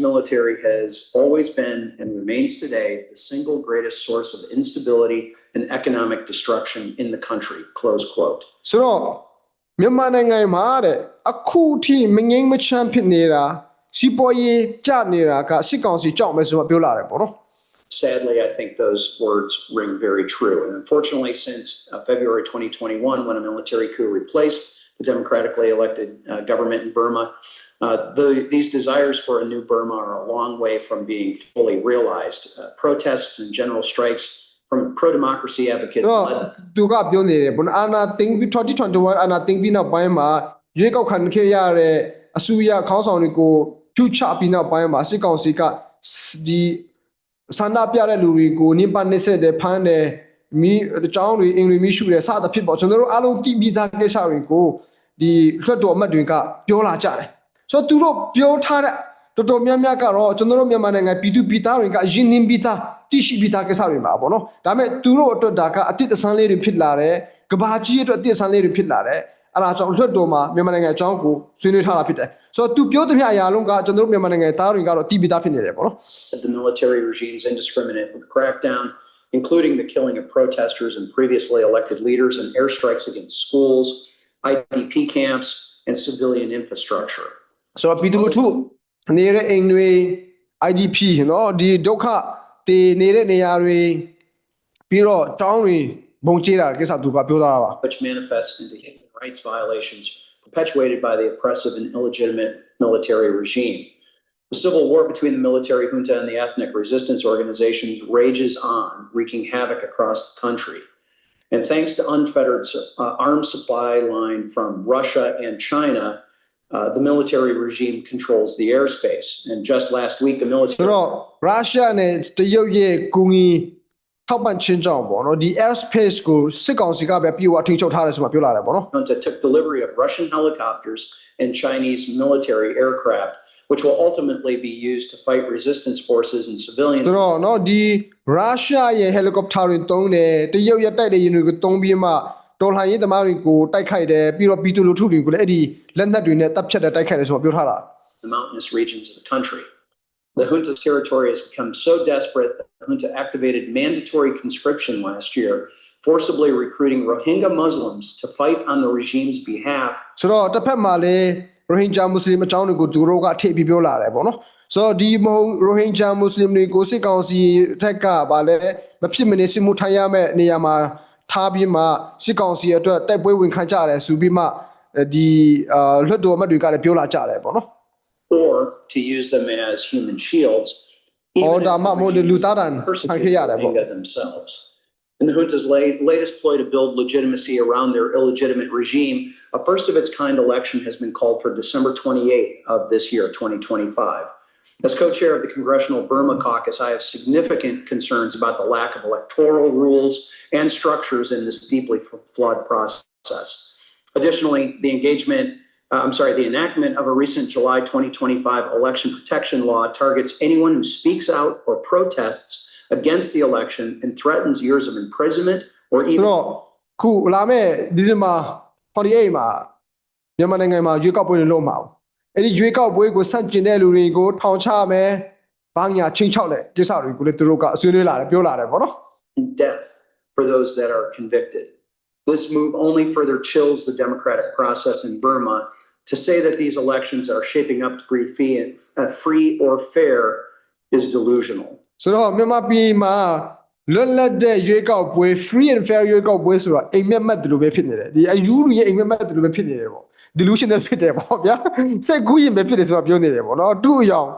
military has always been and remains today the single greatest source of instability and economic destruction in the country. Close quote. ဆိုတော့မြန်မာနိုင်ငံမှာတဲ့အခုထိမငိမ့်မချမ်းဖြစ်နေတာစီးပွားရေးကျနေတာကစစ်ကောင်စီကြောက်မယ်ဆိုမှပြောလာတယ်ပေါ့နော် Sadly, I think those words ring very true. And unfortunately, since uh, February 2021, when a military coup replaced the democratically elected uh, government in Burma, uh, the, these desires for a new Burma are a long way from being fully realized. Uh, protests and general strikes from pro-democracy advocates တော့ led သူကပြောနေတယ်ဘုန်းအာနာသိန်းပြီး2021အာနာသိန်းပြီးနောက်ပိုင်းမှာရွေးကောက်ခံခဲ့ရတဲ့အစိုးရခေါင်းဆောင်တွေကိုဖြူချပြီးနောက်ပိုင်းမှာစစ်ကောင်စီကဒီဆန္ဒပြတဲ့လူတွေကိုနင်းပါနေဆက်တယ်ဖမ်းတယ်မီးအကြောင်းတွေအင်္ဂလိပ်မီးရှုတယ်စသဖြင့်ပေါ့ကျွန်တော်တို့အားလုံးတည်ပြီးသားကိစ္စတွေကိုဒီလွှတ်တော်အမတ်တွေကပြောလာကြတယ် ဆိုတော့သူတို့ပြောထားတဲ့တော်တော်များများကတော့ကျွန်တော်တို့မြန်မာနိုင်ငံပြည်သူပြည်သားတွေကယဉ်နှင်းပြီးသားတရှိပြီးသားကိစ္စတွေမှာပေါ့နော်ဒါပေမဲ့သူတို့အတွက်ဒါကအတိတ်အဆန်းလေးတွေဖြစ်လာတယ်ကဘာကြီးအတွက်အတိတ်အဆန်းလေးတွေဖြစ်လာတယ်အဲ့ဒါကြောင့်လွှတ်တော်မှာမြန်မာနိုင်ငံအကြောင်းကိုဆွေးနွေးထားတာဖြစ်တယ်ဆိုတော့သူပြောသမျှအရာလုံးကကျွန်တော်တို့မြန်မာနိုင်ငံသားတွေကတော့တည်ပြီးသားဖြစ်နေတယ်ပေါ့နော် the military regime's indiscriminate crackdown, including the killing of protesters and previously elected leaders and airstrikes against schools, IDP camps, and civilian infrastructure. ဆိုတော့ပြည်သူလူထုနေတဲ့အိမ်တွေ IDP เนาะဒီဒုက္ခတည်နေတဲ့နေရာတွေပြီးတော့တောင်းတွေဘုံကျဲတာကိစ္စသူကပြောသားတာပါ which manifests into human rights violations perpetuated by the oppressive and illegitimate military regime. The civil war between the military junta and the ethnic resistance organizations rages on, wreaking havoc across the country. And thanks to unfettered uh, arms supply line from Russia and China, uh, the military regime controls the airspace. And just last week, the military. ဆိုတော့ရုရှားနဲ့တရုတ်ရဲ့ကုငီထောက်ပံ့ခြင်းကြောင့်ပေါ့နော်ဒီ airspace ကိုစစ်ကောင်စီကပဲပြေဝအထိချုပ်ထားတယ်ဆိုမှပြောလာတယ်ပေါ့နော် Hunter took delivery of Russian helicopters and Chinese military aircraft which will ultimately be used to fight resistance forces and civilians ဆိုတော့နော်ဒီရုရှားရဲ့ helicopter တွေတုံးတယ်တရုတ်ရဲ့တိုက်လေယာဉ်တွေကိုတုံးပြီးမှ တော်လှန်ရေးသမားတွေကိုတိုက်ခိုက်တယ်ပြီးတော့ပြည်သူလူထုတွေကိုလည်းအဲ့ဒီလက်နက်တွေနဲ့တပ်ဖြတ်တဲ့တိုက်ခိုက်တယ်ဆိုမှပြောထားတာ in the mountainous regions of the country. The junta's territory has become so desperate that the junta activated mandatory conscription last year, forcibly recruiting Rohingya Muslims to fight on the regime's behalf ဆိုတော့တစ်ဖက်မှာလည်းရိုဟင်ဂျာမွတ်စလင်အကြောင်းတွေကိုသူတို့ကအထိပ်ပြီးပြောလာတယ်ပေါ့နော်ဆိုတော့ဒီမဟုတ်ရိုဟင်ဂျာမွတ်စလင်တွေကိုစစ်ကောင်စီထက်ကဗာလဲမဖြစ်မနေစစ်မှုထိုင်ရမယ့်နေရာမှာ ထားပြီးမှစစ်ကောင်စီအတွက်တိုက်ပွဲဝင်ခံကြရတယ်ဆိုပြီးမှဒီအာလွှတ်တော်အမတ်တွေကလည်းပြောလာကြတယ်ပေါ့နော် or to use them as human shields, Oh, even da as ma mo the de regime lutaran, persecutes pankeyare, bo. Rohingya themselves. In the junta's la- latest ploy to build legitimacy around their illegitimate regime, a first of its kind election has been called for December 28 of this year, 2025. As co-chair of the Congressional Burma Caucus, I have significant concerns about the lack of electoral rules and structures in this deeply f- flawed process. Additionally, the engagement, uh, I'm sorry, the enactment of a recent July 2025 election protection law targets anyone who speaks out or protests against the election and threatens years of imprisonment or ဆို even တော့ခုလာမဲ့ဒီဒီမှာ48မှာမြန်မာနိုင်ငံမှာရွေးကောက်ပွဲတွေလုပ်မှာပေါ့ အဲ့ဒီရွေးကောက်ပွဲကိုဆန့်ကျင်တဲ့လူတွေကိုထောင်ချမယ်ဘာညာချင်းချောက်တဲ့ကိစ္စတွေကိုလည်းသူတို့ကအဆွေးနွေးလာတယ်ပြောလာတယ်ပေါ့နော် death for those that are convicted. This move only further chills the democratic process in Burma. To say that these elections are shaping up to be free, uh, free or fair is delusional. ဆိုတော့မြန်မာပြည်မှာလွတ်လပ်တဲ့ရွေးကောက်ပွဲ free and fair ရွေးကောက်ပွဲဆိုတာအိမ်မက်မက်တယ်လို့ပဲဖြစ်နေတယ်ဒီအယူလူရဲ့အိမ်မက်မက်တယ်လို့ပဲဖြစ်နေတယ်ပေါ့ delusional ဖြစ်တယ်ပေါ့ဗျာစိတ်ကူးရင်ပဲဖြစ်တယ်ဆိုတာပြောနေတယ်ပေါ့နော်သူ့အယောင်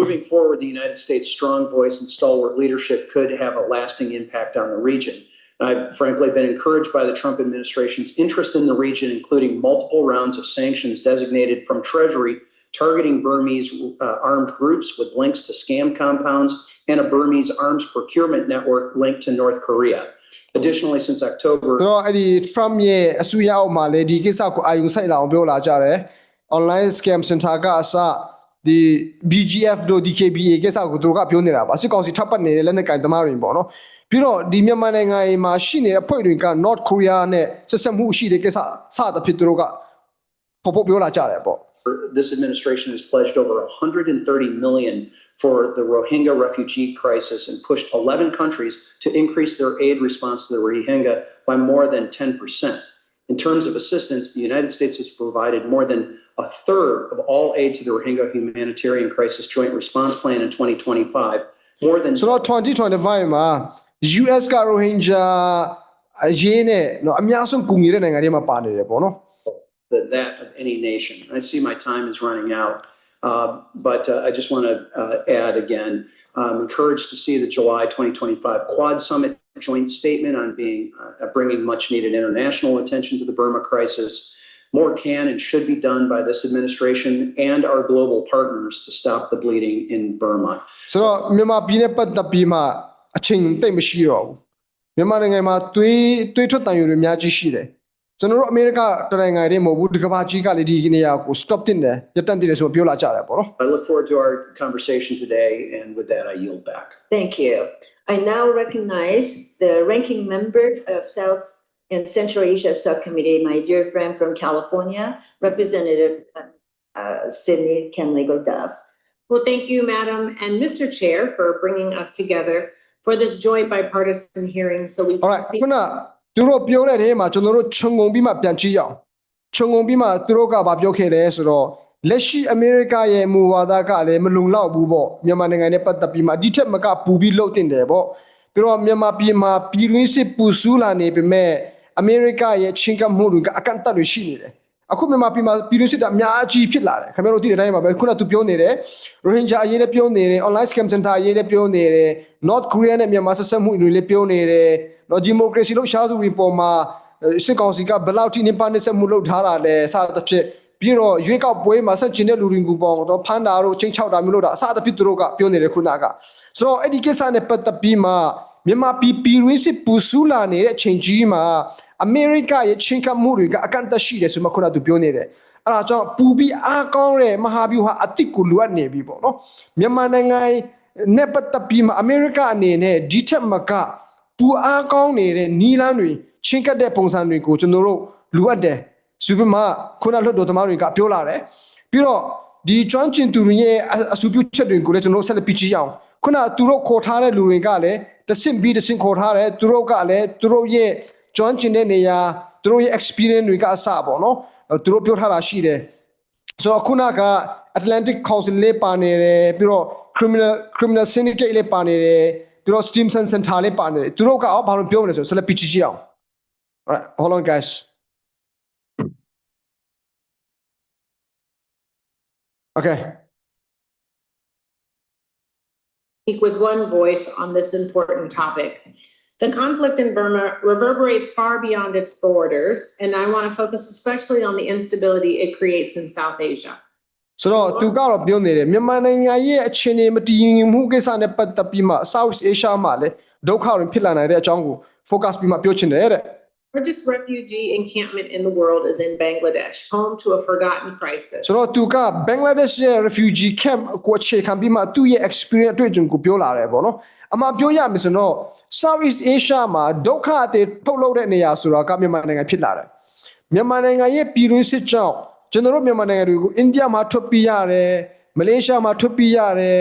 Moving forward, the United States' strong voice and stalwart leadership could have a lasting impact on the region. I've frankly been encouraged by the Trump administration's interest in the region, including multiple rounds of sanctions designated from Treasury targeting Burmese uh, armed groups with links to scam compounds and a Burmese arms procurement network linked to North Korea. Additionally, since October, ဆိုတော့အဲ့ဒီ Trump ရဲ့အစိုးရအောက်မှာလည်းဒီကိစ္စကိုအာရုံစိုက်လာအောင်ပြောလာကြတယ် online scam center ကအစဒီ BGF တို့ DKBA ကိစ္စကိုသူတို့ကပြောနေတာပါစစ်ကောင်စီထပ်ပတ်နေတဲ့လက်နက်ကင်သမားတွေပေါ့နော်ပြီးတော့ဒီမြန်မာနိုင်ငံမှာရှိနေတဲ့အဖွဲ့တွေက North Korea နဲ့ဆက်ဆက်မှုရှိတဲ့ကိစ္စစသဖြင့်သူတို့ကပေါ်ပေါ်ပြောလာကြတယ်ပေါ့ this administration has pledged over 130 million for the Rohingya refugee crisis and pushed 11 countries to increase their aid response to the Rohingya by more than 10%. In terms of assistance, the United States has provided more than a third of all aid to the Rohingya Humanitarian Crisis Joint Response Plan in 2025. More than so, not 2025 မှာ US က Rohingya အရေးနဲ့နော်အများဆုံးကူညီတဲ့နိုင်ငံတွေမှာပါနေတယ်ပေါ့နော် that of any nation. I see my time is running out. but uh, I just want to uh, add again, I'm encouraged to see the July 2025 Quad Summit joint statement on being uh, bringing much needed international attention to the Burma crisis. More can and should be done by this administration and our global partners to stop the bleeding in Burma. ဆိုတော့မြန်မာပြည်နဲ့ပတ်သက်ပြီးမှအချိန်တိတ်မရှိတော့ဘူးမြန်မာနိုင်ငံမှာသွေးသွေးထွက်တန်ယူတွေအများကြီးရှိတယ် ကျွန်တော်တို့အမေရိကတနိုင်ငံတည်းမဟုတ်ဘူးဒီကမ္ဘာကြီးကလည်းဒီနေရာကို stop တင်တယ်ရပ်တန့်တင်တယ်ဆိုတော့ပြောလာကြတယ်ပေါ့နော် I look forward to our conversation today, and with that, I yield back. Thank you. I now recognize the ranking member of South and Central Asia Subcommittee, my dear friend from California, Representative uh, Sydney Kenlego Duff. Well, thank you, Madam and Mr. Chair, for bringing us together for this joint bipartisan hearing so we can alright speak ခုန သူတို့ပြောတဲ့နေရာမှာကျွန်တော်တို့ခြုံငုံပြီးမှပြန်ကြည့်အောင်ခြုံငုံပြီးမှသူတို့ကဗာပြောခဲ့တယ်ဆိုတော့လက်ရှိအမေရိကရဲ့မူဝါဒကလည်းမလုံလောက်ဘူးပေါ့မြန်မာနိုင်ငံနဲ့ပတ်သက်ပြီးမှဒီထက်မကပူပြီးလှုပ်တင်တယ်ပေါ့ပြီးတော့မြန်မာပြည်မှာပြည်တွင်းစစ်ပူဆူးလာနေပေမဲ့အမေရိကရဲ့ချင်းကပ်မှုတွေကအကန့်အသတ်တွေရှိနေတယ်အခုမြန်မာပြည်မှာပြည်တွင်းစစ်ကအများကြီးဖြစ်လာတယ်ခင်ဗျားတို့သိတဲ့အတိုင်းပါပဲခုနကသူပြောနေတယ် Rohingya အရေးလည်းပြောနေတယ် online scam center အရေးလည်းပြောနေတယ် North Korea နဲ့မြန်မာဆက်ဆက်မှုတွေလည်းပြောနေတယ် နော် democracy လို့ရှားသူတွေပေါ်မှာအဲစစ်ကောင်စီကဘယ်လောက်ထိနေပါနေဆက်မှုလုပ်ထားတာလဲအစသဖြင့်ပြီးတော့ရွေးကောက်ပွဲမှာဆက်ကျင်တဲ့လူတွေကိုပေါ့တော့ဖမ်းတာတို့ချင်းချောက်တာမျိုးလို့တာအစသဖြင့်သူတို့ကပြောနေတယ်ခုနကဆိုတော့အဲ့ဒီကိစ္စနဲ့ပတ်သက်ပြီးမှမြန်မာပြည်ပြည်ရင်းစစ်ပူဆူးလာနေတဲ့အချိန်ကြီးမှာအမေရိကရဲ့ချင်းကပ်မှုတွေကအကန့်အသတ်ရှိတယ်ဆိုမှခုနကသူပြောနေတယ်အဲ့ဒါကြောင့်ပူပြီးအားကောင်းတဲ့မဟာဗျူဟာအစ်စ်ကိုလိုအပ်နေပြီပေါ့နော်မြန်မာနိုင်ငံနဲ့ပတ်သက်ပြီးမှအမေရိကအနေနဲ့ဒီထက်မက ပူအားကောင်းနေတဲ့နီလန်းတွေချင်းကပ်တဲ့ပုံစံတွေကိုကျွန်တော်တို့လိုအပ်တယ်ဆိုပြီးမှခုနလွတ်တော်သမားတွေကပြောလာတယ်ပြီးတော့ဒီကျွမ်းကျင်သူတွေရဲ့အအဆူပြုချက်တွေကိုလည်းကျွန်တော်တို့ဆက်လက်ပြီးကြည့်အောင်ခုနသူတို့ခေါ်ထားတဲ့လူတွေကလည်းတစ်ဆင့်ပြီးတစ်ဆင့်ခေါ်ထားတယ်သူတို့ကလည်းသူတို့ရဲ့ကျွမ်းကျင်တဲ့နေရာသူတို့ရဲ့ experience တွေကအစပေါ့နော်သူတို့ပြောထားတာရှိတယ်ဆိုတော့ခုနက Atlantic Council လေးပါနေတယ်ပြီးတော့ criminal criminal syndicate လေးပါနေတယ် ပြီးတော့ Stimson Center လေးပါနေတယ်သူတို့ကအော်ဘာလို့ပြောမလဲဆိုဆက်လက်ပြချကြည့်အောင် Alright hold on guys Okay speak with one voice on this important topic. The conflict in Burma reverberates far beyond its borders, and I want to focus especially on the instability it creates in South Asia. ဆိုတော့သူကတော့ပြောနေတယ်မြန်မာနိုင်ငံရဲ့အခြေအနေမတည်ငြိမ်မှုကိစ္စနဲ့ပတ်သက်ပြီးမှ South Asia မှာလည်းဒုက္ခတွေဖြစ်လာနိုင်တဲ့အကြောင်းကို focus ပြီးမှပြောချင်တယ်တဲ့ largest refugee encampment in the world is in Bangladesh, home to a forgotten crisis. ဆိုတော့သူကဘင်္ဂလားဒေ့ရှ်ရဲ့ refugee camp ကိုအခြေခံပြီးမှသူ့ရဲ့ experience အတွေ့အကြုံကိုပြောလာတယ်ပေါ့နော်အမှပြောရမယ်ဆိုတော့ Southeast Asia မှာဒုက္ခအသေးထုတ်လုပ်တဲ့နေရာဆိုတာကမြန်မာနိုင်ငံဖြစ်လာတယ်မြန်မာနိုင်ငံရဲ့ပြည်တွင်းစစ်ကြောင့် ကျွန်တော်တို့မြန်မာနိုင်ငံတွေကိုအိန္ဒိယမှာထွက်ပြေးရတယ်မလေးရှားမှာထွက်ပြေးရတယ်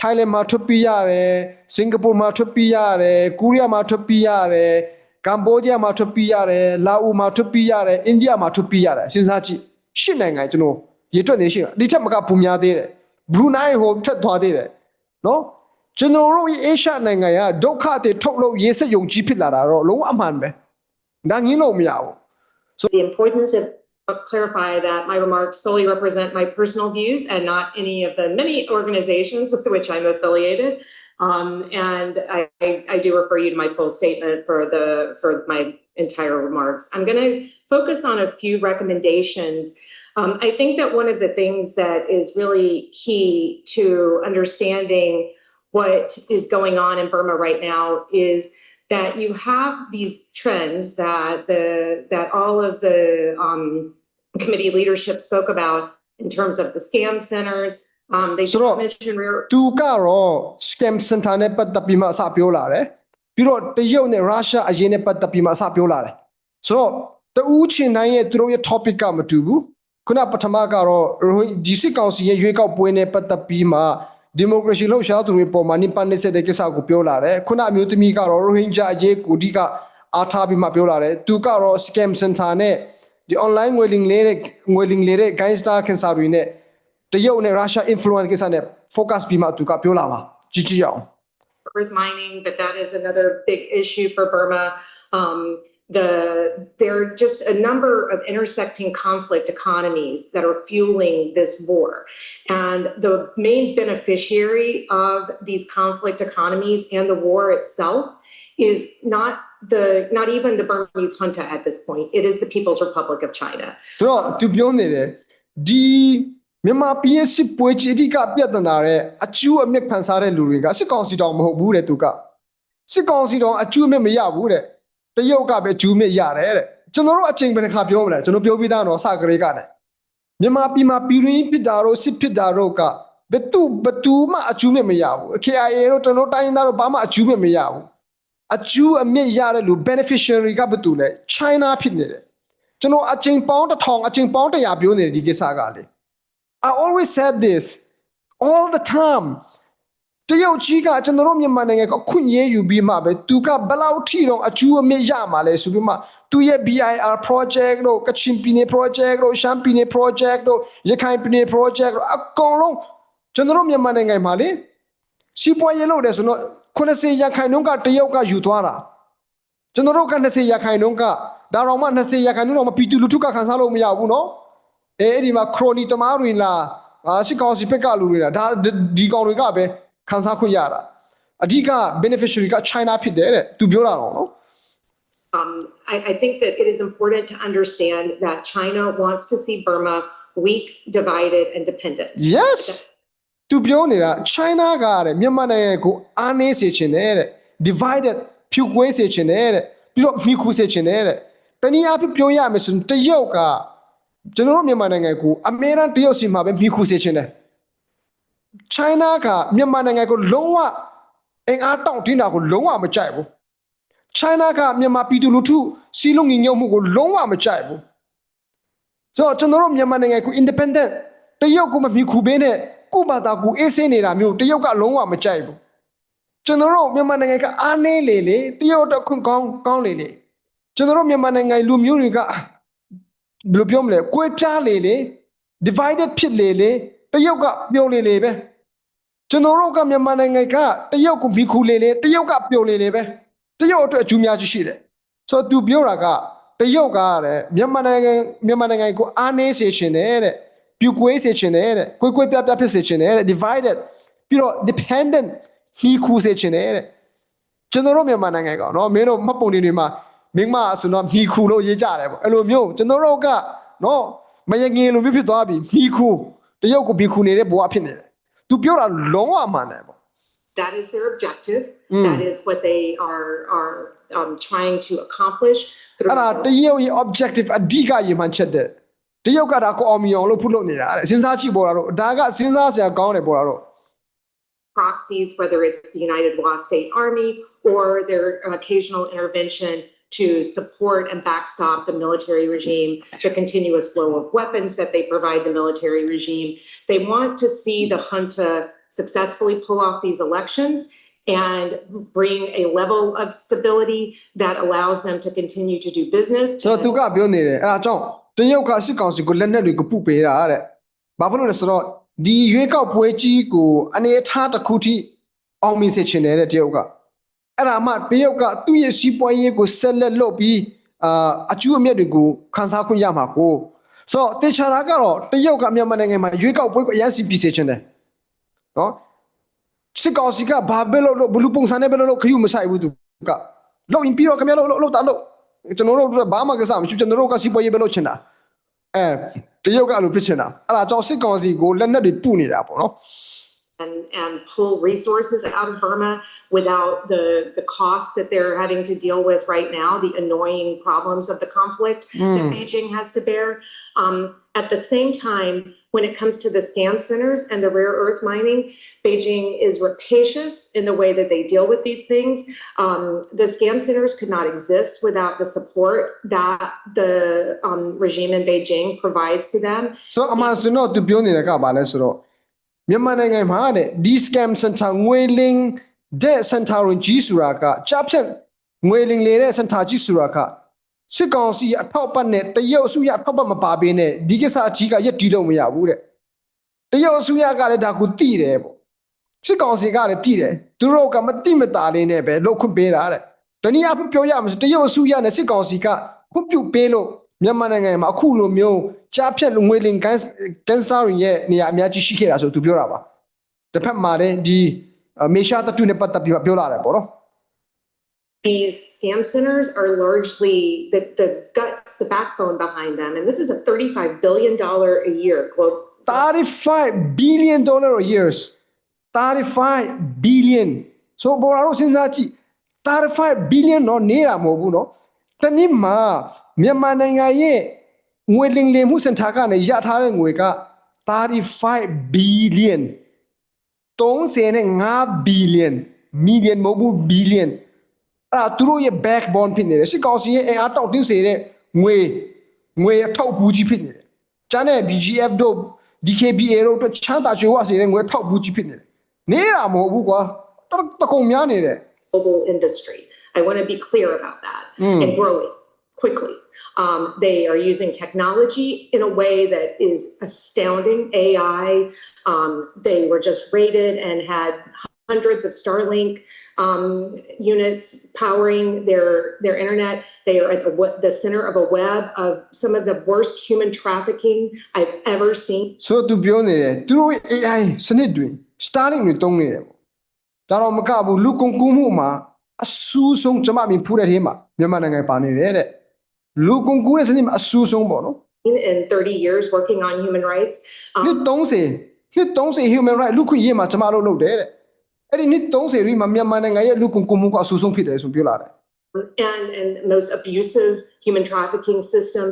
ထိုင်းလန်မှာထွက်ပြေးရတယ်စင်ကာပူမှာထွက်ပြေးရတယ်ကိုရီးယားမှာထွက်ပြေးရတယ်ကမ္ဘောဒီးယားမှာထွက်ပြေးရတယ်လာအိုမှာထွက်ပြေးရတယ်အိန္ဒိယမှာထွက်ပြေးရတယ်စဉ်းစားကြည့်ရှစ်နိုင်ငံကျွန်တော်ရေတွက်နေရှိတယ်ဒီထက်မကပူများသေးတယ်ဘရူနိုင်းဟိုထက်သွားသေးတယ်နော်ကျွန်တော်တို့အေရှားနိုင်ငံကဒုက္ခတွေထုတ်လို့ရေးစက်ယုံကြည်ဖြစ်လာတာတော့လုံးဝအမှန်ပဲဒါငင်းလို့မရဘူး The importance of But clarify that my remarks solely represent my personal views and not any of the many organizations with which I'm affiliated. Um, and I, I, I do refer you to my full statement for the for my entire remarks. I'm going to focus on a few recommendations. Um, I think that one of the things that is really key to understanding what is going on in Burma right now is that you have these trends that the that all of the um, committee leadership spoke about in terms of the scam centers. Um, they So, did mention rear သူကတော့ scam center နဲ့ပတ်သက်ပြီးမှအစပြောလာတယ်ပြီးတော့တရုတ်နဲ့ရုရှားအရင်နဲ့ပတ်သက်ပြီးမှအစပြောလာတယ်ဆိုတော့တူးချင်တိုင်းရဲ့သူတို့ရဲ့ topic ကမတူဘူး ခုနပထမကတော့ရိုဟင်ဒီစစ်ကောင်စီရဲ့ရွေးကောက်ပွဲနဲ့ပတ်သက်ပြီးမှ ဒီမိုကရေစီလှုပ်ရှားသူတွေပေါ်မှာနိပနေဆက်တဲ့ကိစ္စကိုပြောလာတယ်ခုနအမျိုးသမီးကတော့ရိုဟင်ဂျာအရေးကိုအဓိကအားထားပြီးမှပြောလာတယ်သူကတော့ scam center နဲ့ဒီ online ငွေလင်လေးတဲ့ငွေလင်လေးတဲ့ gangster ခင်စာတွေနဲ့တရုတ်နဲ့ Russia influence ကိစ္စနဲ့ focus ပြီးမှသူကပြောလာမှာကြည့်ကြည့်အောင် earth mining, but that is another big issue for Burma. Um, the there are just a number of intersecting conflict economies that are fueling this war. And the main beneficiary of these conflict economies and the war itself is not the not even the Burmese junta at this point. It is the People's Republic of China. ဆိုတော့သူပြောနေတယ်ဒီမြန်မာပြည်ရဲ့စစ်ပွဲကြီးအဓိကပြဿနာရဲ့အကျိုးအမြတ်ခံစားတဲ့လူတွေကစစ်ကောင်စီတောင်မဟုတ်ဘူးတဲ့သူကစစ်ကောင်စီတောင်အကျိုးအမြတ်မရဘူးတဲ့ တရုတ်ကပဲအကျိုးအမြတ်ရတယ်တဲ့ကျွန်တော်တို့အချိန်ဘယ်နှခါပြောမလဲကျွန်တော်ပြောပြီးသားတော့စကလေးကနဲ့မြန်မာပြည်မှာပြည်တွင်းဖြစ်တာတော့စစ်ဖြစ်တာတော့ကဘယ်သူဘယ်သူမှအကျိုးအမြတ်မရဘူး KIA တို့ကျွန်တော်တိုင်းရင်းသားတို့ဘာမှအကျိုးအမြတ်မရဘူးအကျိုးအမြတ်ရတဲ့လူ beneficiary ကဘယ်သူလဲ China ဖြစ်နေတယ်ကျွန်တော်အချိန်ပေါင်းတစ်ထောင်အချိန်ပေါင်းတရာပြောနေတယ်ဒီကိစ္စကလေ I always said this all the time တရုတ်ကြီးကကျွန်တော်တို့မြန်မာနိုင်ငံကခွင့်ရယူပြီးမှပဲသူကဘလောက်ထိတော့အကျိုးအမြတ်ရမှာလဲဆိုပြီးမှသူရဲ့ BIR project တို့ကချင်ပြည်နယ် project တို့ရှမ်းပြည်နယ် project တို့ရခိုင်ပြည်နယ် project တို့အကုန်လုံးကျွန်တော်တို့မြန်မာနိုင်ငံမှာလေစီးပွားရေးလုပ်တယ်ဆိုတော့90ရခိုင်နှုန်းကတရုတ်ကယူသွားတာကျွန်တော်တို့က20ရခိုင်နှုန်းကဒါတော့မှ20ရခိုင်နှုန်းတော့မပြည်သူလူထုကခံစားလို့မရဘူးနော်အဲအဲ့ဒီမှာခရိုနီတမားတွေလားအာစစ်ကောင်စီဘက်ကလူတွေလားဒါဒီကောင်တွေကပဲ ခံစားခွင့်ရတာအဓိက beneficiary က China ဖြစ်တယ်တဲ့သူပြောတာတော့နော် Um, I, I think that it is important to understand that China wants to see Burma weak, divided, and dependent. yes သူပြောနေတာ China ကတဲ့မြန်မာနိုင်ငံကိုအားနည်းစေချင်တယ်တဲ့ divided ဖြူကွဲစေချင်တယ်တဲ့ပြီးတော့မိခုစေချင်တယ်တဲ့တနည်းအားဖြင့်ပြောရမယ်ဆိုရင်တရုတ်ကကျွန်တော်တို့မြန်မာနိုင်ငံကိုအမေရိကန်တရုတ်စီမှာပဲမိခုစေချင်တယ် China ကမြန်မာနိုင်ငံကိုလုံးဝအင်အားတောင့်တင်းတာကိုလုံးဝမကြိုက်ဘူး China ကမြန်မာပြည်သူလူထုစီးလုံးညီညွတ်မှုကိုလုံးဝမကြိုက်ဘူးဆိုတော့ကျွန်တော်တို့မြန်မာနိုင်ငံကို independent တရုတ်ကမမြခုပေးနဲ့ကိုယ့်ဘာသာကိုအေးစင်းနေတာမျိုးတရုတ်ကလုံးဝမကြိုက်ဘူးကျွန်တော်တို့မြန်မာနိုင်ငံကအားနည်းလေလေတရုတ်တော့ခွင့်ကောင်းကောင်းလေလေကျွန်တော်တို့မြန်မာနိုင်ငံလူမျိုးတွေကဘယ်လိုပြောမလဲကွဲပြားလေလေ divided ဖြစ်လေလေ တရုတ်ကပြောလေလေပဲကျွန်တော်တို့ကမြန်မာနိုင်ငံကတရုတ်ကိုမိခုလေလေတရုတ်ကပြောလေလေပဲတရုတ်အတွက်အကျိုးများကြီးရှိတယ်ဆိုတော့သူပြောတာကတရုတ်ကတဲ့မြန်မာနိုင်ငံမြန်မာနိုင်ငံကိုအားနည်းစေရှင်တယ်တဲ့ပြူကွေးစေရှင်တယ်တဲ့ကွေးကွေးပြားပြားဖြစ်စေရှင်တယ်တဲ့ divided ပြီးတော့ dependent ဟီခုစေရှင်တယ်တဲ့ကျွန်တော်တို့မြန်မာနိုင်ငံကနော်မင်းတို့မှတ်ပုံတွေမှာမင်းမဆိုတော့ဟီခုလို့ရေးကြတယ်ပေါ့အဲ့လိုမျိုးကျွန်တော်တို့ကနော်မယငင်လိုမျိုးဖြစ်သွားပြီဟီခု တရုတ်ကိုဘီခုနေတဲ့ဘဝဖြစ်နေတယ်သူပြောတာလုံးဝမှန်တယ်ပေါ့ That is their objective. Mm. That is what they are are um, trying to accomplish through အဲ့ဒါတရုတ်ရဲ့ objective အဓိကရည်မှန်းချက်တဲ့တရုတ်ကဒါကိုအောင်မြင်အောင်လို့ဖုတ်လုပ်နေတာတဲ့စဉ်းစားကြည့်ပေါ်တာတော့ဒါကစဉ်းစားစရာကောင်းတယ်ပေါ်တာတော့ proxies, whether it's the United Wa State Army or their occasional intervention to support and backstop the military regime, the continuous flow of weapons that they provide the military regime. They want to see the junta successfully pull off these elections and bring a level of stability that allows them to continue to do business. ဆိုတော့သူကပြောနေတယ်အဲ့ဒါကြောင့်တရုတ်ကစစ်ကောင်စီကိုလက်နက်တွေကိုပုပေးတာတဲ့ဘာဖြစ်လို့လဲဆိုတော့ဒီရွေးကောက်ပွဲကြီးကိုအနေအထားတစ်ခုထိအောင်မြင်စေချင်တယ်တဲ့တရုတ်က အဲ့ဒါမှတရုတ်ကသူ့ရဲ့စီးပွားရေးကိုဆက်လက်လုပ်ပြီးအာအကျိုးအမြတ်တွေကိုခန်းစားခွင့်ရမှာကိုဆိုတော့တေချာတာကတော့တရုတ်ကမြန်မာနိုင်ငံမှာရွေးကောက်ပွဲကိုအရင်စီပြီးစေချင်တယ်နော်စစ်ကောင်စီကဘာပဲလို့လို့ဘလူးပုံစံနဲ့ပဲလို့လို့ခယူမဆိုင်ဘူးသူကလောက်ရင်ပြီးတော့ခင်ဗျားလို့လို့တာလို့ကျွန်တော်တို့ဘာမှကစားမရှိကျွန်တော်တို့ကစီးပွားရေးပဲလုပ်ချင်တာအဲတရုတ်ကအဲ့လိုဖြစ်ချင်တာအဲ့ဒါကြောင့်စစ်ကောင်စီကိုလက်နက်တွေပုနေတာပေါ့နော် and, and pull resources out of Burma without the, the costs that they're having to deal with right now, the annoying problems of the conflict mm. that hmm. Beijing has to bear. Um, at the same time, when it comes to the scam centers and the rare earth mining, Beijing is rapacious in the way that they deal with these things. Um, the scam centers could not exist without the support that the um, regime in Beijing provides to them. So, I'm not to be on မြန်မာနိုင်ငံမှာတဲ့ဒီ scam center ငွေလင်းတဲ့ center ဝင်ကြီးဆိုတာကကြားဖြတ်ငွေလင်းလေတဲ့ center ကြီးဆိုတာကစစ်ကောင်စီအထောက်အပံ့နဲ့တရုတ်အစိုးရအထောက်အပံ့မပါဘဲနဲ့ဒီကိစ္စအကြီးကရက်တီးလို့မရဘူးတဲ့တရုတ်အစိုးရကလည်းဒါကိုတိတယ်ပေါ့စစ်ကောင်စီကလည်းတိတယ်သူတို့ကမတိမတာလေးနဲ့ပဲလှုပ်ခွင့်ပေးတာတဲ့တနည်းအားဖြင့်ပြောရမယ်ဆိုတရုတ်အစိုးရနဲ့စစ်ကောင်စီကခွင့်ပြုပေးလို့ မြန်မာနိုင်ငံမှာအခုလိုမျိုးကြားဖြတ်ငွေလင်ကန်ကန်ဆာရဲ့နေရာအများကြီးရှိခဲ့တာဆိုသူပြောတာပါတစ်ဖက်မှာလည်းဒီမေရှာတတူနဲ့ပတ်သက်ပြီးပြောလာတယ်ပေါ့နော် These scam centers are largely the, the guts, the backbone behind them. And this is a $35 billion a year global. 35 billion dollar a years 35 billion ဆိုဘောရာတို့စဉ်းစားကြည့်35 billion တော့နေတာမ မြန်မာနိုင်ငံရဲ့ငွေလင်လင်မှုစင်တာကနေရထားတဲ့ငွေက35 billion 35 billion million မဟုတ်ဘူး billion အဲ့ဒါသူတို့ရဲ့ backbone ဖြစ်နေတယ်စစ်ကောင်စီရဲ့အင်အားတောက်တင်းစေတဲ့ငွေငွေထောက်ပူးကြီးဖြစ်နေတယ်ကျန်တဲ့ BGF တို့ DKBA တို့တခြားတာချေဝစေတဲ့ငွေထောက်ပူးကြီးဖြစ်နေတယ်နေတာမဟုတ်ဘူးကွာတကုံများနေတယ် global industry i want to be clear about that and grow it quickly. Um, they are using technology in a way that is astounding. AI, um, they were just rated and had hundreds of Starlink um, units powering their their internet. They are at the we- the center of a web of some of the worst human trafficking I've ever seen. ဆိုတော့သူပြောနေတယ်သူတို့ရဲ့ AI စနစ်တွေ Starlink တွေတုံးနေတယ်ပေါ့ဒါတော့မကဘူးလူကုန်ကူးမှုမှာအဆူဆုံးကျွန်မမြင်ဖူးတဲ့ထဲမှာမြန်မာနိုင်ငံပါနေတယ်တဲ့ လူကုန်ကူးတဲ့စနစ်မှာအဆူဆုံးပေါ့နော် In 30 years working on human rights, um, နှစ်30နှစ်30 human right လူခွင့်ရေးမှာကျွန်မတို့လုပ်တယ်တဲ့အဲ့ဒီနှစ်30ရီမှာမြန်မာနိုင်ငံရဲ့လူကုန်ကူးမှုကအဆူဆုံးဖြစ်တယ်ဆိုပြောလာတယ် and and the most abusive human trafficking system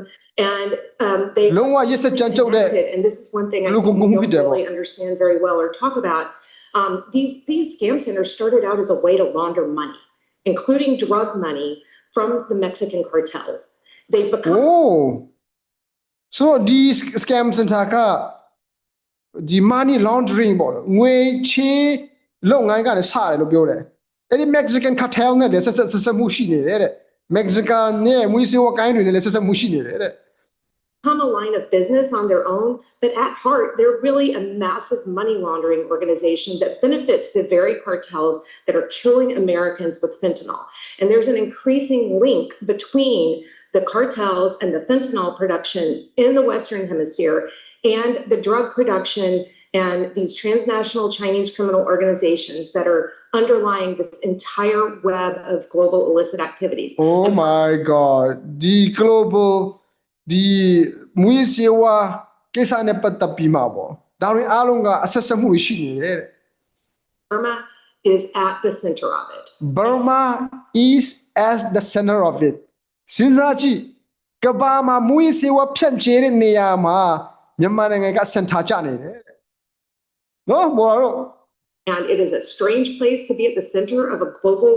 and um they လုံးဝရစ်စက်ကြမ်းကြုတ်တဲ့ and this is one thing I Look, think we kung don't hindi ako. really understand very well or talk about um these these scam centers started out as a way to launder money including drug money from the Mexican cartels They become. Oh. So these scams in Taka, the money laundering, Ngwe Che Long I got a side of your any Mexican cartel, that's a machine, Mexican, yeah, we see what kind of it is a machine. Come a line of business on their own, but at heart, they're really a massive money laundering organization that benefits the very cartels that are killing Americans with fentanyl. And there's an increasing link between the cartels and the fentanyl production in the Western Hemisphere and the drug production and these transnational Chinese criminal organizations that are underlying this entire web of global illicit activities. Oh my god ဒီ global ဒီမွေးစေဝကိစ္စနဲ့ပတ်သက်ပြီးမှာပေါ့ဒါတွေအားလုံးကအဆက်ဆက်မှုတွေရှိနေတယ်တဲ့ Burma is at the center of it. Burma is as the center of it စဉ်းစားကြည့်ကမ္ဘာမှာမွေးစေဝဖြန့်ကျဲတဲ့နေရာမှာမြန်မာနိုင်ငံကစင်တာကျနေတယ်တဲ့နော်ဘောတော့ And it is a strange place to be at the center of a global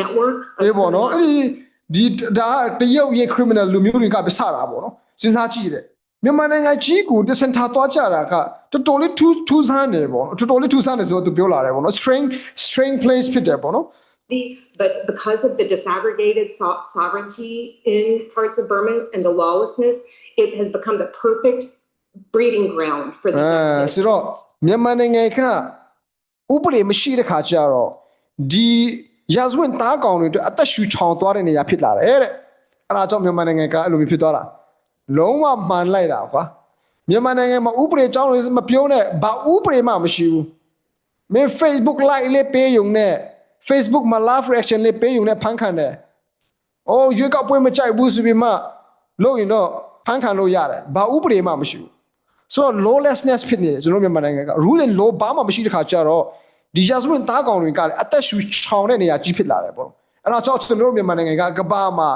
network. of အေးပေါ့နော်အဲ့ criminal ဒီဒီဒါတရုတ်ရဲ့ criminal လူမျိုးတွေကပဲစတာပေါ့နော်စဉ်းစားကြည့်တဲ့မြန်မာနိုင်ငံကြီးကိုတစင်တာသွားကြတာကတော်တော်လေးထူးထူးဆန်းတယ်ပေါ့နော်တော်တော်လေးထူးဆန်းတယ်ဆိုတော့သူပြောလာတယ်ပေါ့နော် strange strange place ဖြစ်တယ်ပေါ့နော် The- But because of the disaggregated so- sovereignty in parts of Burma and the lawlessness, it has become the perfect breeding ground for အဲ these activities. ဆိုတော့မြန်မာနိုင်ငံကဥပဒေမရှိတဲ့ခါကျတော့ဒီရာဇဝင်သားကောင်တွေအတွက်အသက်ရှူချောင်သွားတဲ့နေရာဖြစ်လာတယ်တဲ့အဲ့ဒါကြောင့်မြန်မာနိုင်ငံကအဲ့လိုမျိုးဖြစ်သွားတာလုံးဝမှန်လိုက်တာကွာမြန်မာနိုင်ငံမှာဥပဒေအကြောင်းတွေမပြောနဲ့ဘာဥပဒေမှမရှိဘူးမင်း Facebook like လေးပေးယုံနဲ့ Facebook မှာ love reaction လေးပေးယုံနဲ့ဖန်ခံတယ်။အိုးရွေးကောက်ပွဲမကြိုက်ဘူးဆိုပြီးမှလို့ရင်တော့ဖန်ခံလို့ရတယ်။ဘာဥပဒေမှမရှိဘူး။ဆိုတော့ lawlessness ဖြစ်နေတယ်ကျွန်တော်တို့မြန်မာနိုင်ငံက rule and law ဘာမှမရှိတဲ့ခါကျတော့ဒီရာဇဝင်သားကောင်တွေကလည်းအသက်ရှူချောင်တဲ့နေရာကြီးဖြစ်လာတယ်ပေါ့အဲ့ဒါကြောင့်ကျွန်တော်တို့မြန်မာနိုင်ငံကကမ္ဘာမှာ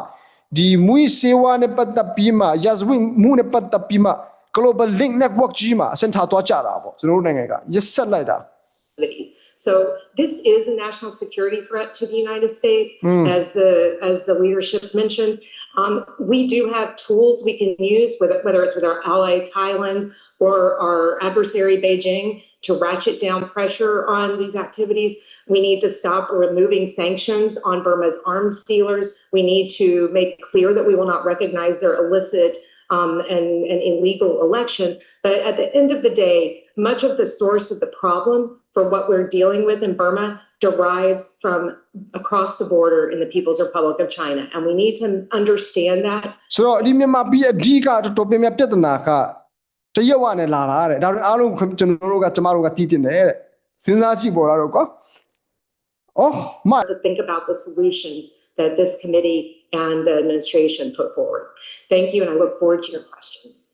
ဒီမွေးစေဝါနဲ့ပတ်သက်ပြီးမှရာဇဝင်မှုနဲ့ပတ်သက်ပြီးမှ global link network ကြီးမှာအစင်ထားသွားကြတာပေါ့ကျွန်တော်တို့နိုင်ငံကရစ်ဆက်လိုက်တာ activities. So this is a national security threat to the United States, Mm. as the as the leadership mentioned. Um, we do have tools we can use, whether whether it's with our ally Thailand or our adversary Beijing, to ratchet down pressure on these activities. We need to stop removing sanctions on Burma's arms dealers. We need to make clear that we will not recognize their illicit um, and, and illegal election. But at the end of the day, much of the source of the problem for what we're dealing with in Burma derives from across the border in the People's Republic of China. And we need to understand that. So, the the that Oh, my. To think about the solutions that this committee and the administration put forward. Thank you, and I look forward to your questions.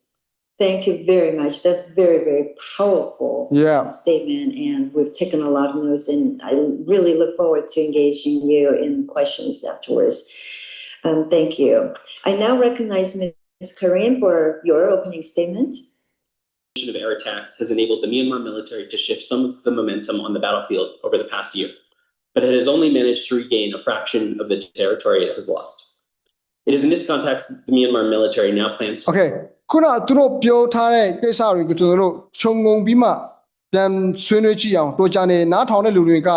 Thank you very much. That's very, very powerful yeah statement, and we've taken a lot of notes, and I really look forward to engaging you in questions afterwards. Um, thank you. I now recognize Ms. Karim for your opening statement. of air attacks has enabled the Myanmar military to shift some of the momentum on the battlefield over the past year, but it has only managed to regain a fraction of the territory it has lost. It is in this context that the Myanmar military now plans okay ခုနကသူတို့ပြောထားတဲ့ကိစ္စတွေကိုကျွန်တော်တို့ခြုံငုံပြီးမှပြန်ဆွေးနွေးကြည့်အောင်တို့ကြနေနားထောင်တဲ့လူတွေက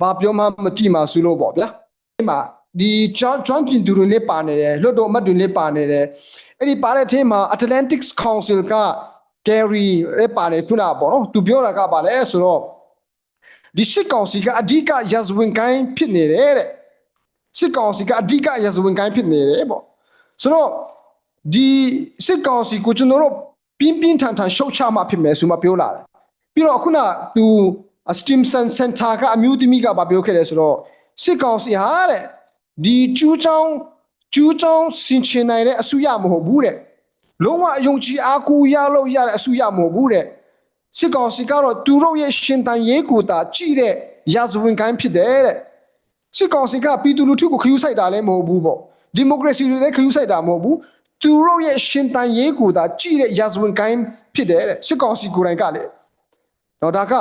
ဘာပြောမှမကြည့်မှဆိုလို့ပေါ့ဗျာဒီမှာဒီကျွမ်းကျွမ်းကျင်သူတွေလည်းပါနေတယ်လွတ်တော်အမတ်တွေလည်းပါနေတယ်အဲ့ဒီပါတဲ့အထင်းမှာ Atlantics Council က Gary လည်းပါတယ်ခုနကပေါ့နော်သူပြောတာကပါလဲဆိုတော့ဒီစစ်ကောင်စီကအဓိကရာဇဝင်ကိုင်းဖြစ်နေတယ်တဲ့စစ်ကောင်စီကအဓိကရာဇဝင်ကိုင်းဖြစ်နေတယ်ပေါ့ဆိုတော့ ဒီစစ်ကောင်စီကိုကျွန်တော်တို့ပြင်းပြင်းထန်ထန်ရှုတ်ချမှဖြစ်မယ်ဆိုမှပြောလာတယ်ပြီးတော့ခုနသူ Stimson Center ကအမျိုးသမီးကဗာပြောခဲ့တယ်ဆိုတော့စစ်ကောင်စီဟာတဲ့ဒီကျူးချောင်းကျူးချောင်းဆင်ချင်နိုင်တဲ့အစုရမဟုတ်ဘူးတဲ့လုံးဝအယုံကြည်အားကိုးရလို့ရတဲ့အစုရမဟုတ်ဘူးတဲ့စစ်ကောင်စီကတော့သူတို့ရဲ့ရှင်တန်ရေးကိုတာကြည့်တဲ့ရာဇဝင်ကိုင်းဖြစ်တယ်တဲ့စစ်ကောင်စီကပြည်သူလူထုကိုခယူးဆိုင်တာလည်းမဟုတ်ဘူးပေါ့ဒီမိုကရေစီတွေလည်းခယူးဆိုင်တာမဟုတ်ဘူး သူတို့ရဲ့ရှင်တန်ရေးကိုသာကြည့်တဲ့ရာဇဝင်ကိုင်းဖြစ်တယ်တဲ့စစ်ကောင်စီကိုယ်တိုင်ကလည်းတော့ဒါက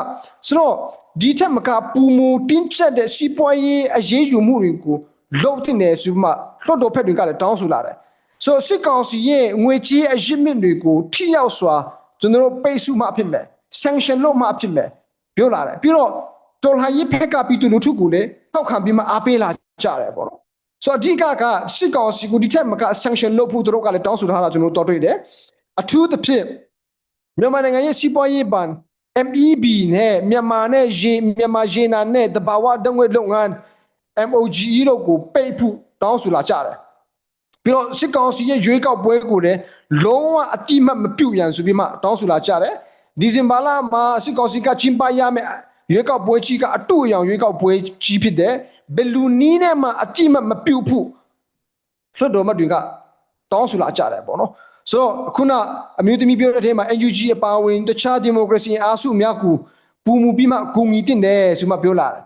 ဆိုတော့ဒီထက်မကပူမူတင်းကျပ်တဲ့စီးပွားရေးအရေးယူမှုတွေကိုလုပ်တင်တယ်ဆိုမှလွှတ်တော်ဖက်တွေကလည်းတောင်းဆိုလာတယ်ဆိုတော့စစ်ကောင်စီရဲ့ငွေကြေးအရစ်မြစ်တွေကိုထိရောက်စွာကျွန်တော်တို့ပိတ်ဆို့မှဖြစ်မယ် sanction လုပ်မှဖြစ်မယ်ပြောလာတယ်ပြီးတော့တော်လှန်ရေးဖက်ကပြည်သူလူထုကိုလည်းထောက်ခံပြီးမှအားပေးလာကြတယ်ပေါ့နော် ဆိုတော့အဓိကကစစ်ကောင်စီကိုဒီထက်မက sanction လုပ်ဖို့သူတို့ကလည်းတောင်းဆိုထားတာကျွန်တော်တို့တွေ့တယ်အထူးသဖြင့်မြန်မာနိုင်ငံရဲ့စီးပွားရေးဘဏ် MEB နဲ့မြန်မာနဲ့ရေမြန်မာရေနာနဲ့တဘာဝတငွေလုပ်ငန်း MOGE တို့ကိုပိတ်ဖို့တောင်းဆိုလာကြတယ်ပြီးတော့စစ်ကောင်စီရဲ့ရွေးကောက်ပွဲကိုလည်းလုံးဝအတိမတ်မပြုတ်ရန်ဆိုပြီးမှတောင်းဆိုလာကြတယ်ဒီဇင်ဘာလမှာစစ်ကောင်စီကချင်းပရမယ်ရွေးကောက်ပွဲကြီးကအတူအယောင်ရွေးကောက်ပွဲကြီးဖြစ်တယ် ဘယ်လူနီးနဲ့မှအတိမတ်မပြုတ်ဖို့လွှတ်တော်မတ်တွေကတောင်းဆိုလာကြတယ်ပေါ့နော်ဆိုတော့ခုနအမျိုးသမီးပြောတဲ့အထဲမှာ NUG အပါအဝင်တခြားဒီမိုကရေစီအားစုများကိုပူမူပြီးမှဂုံမီတင်တယ်ဆိုမှပြောလာတယ်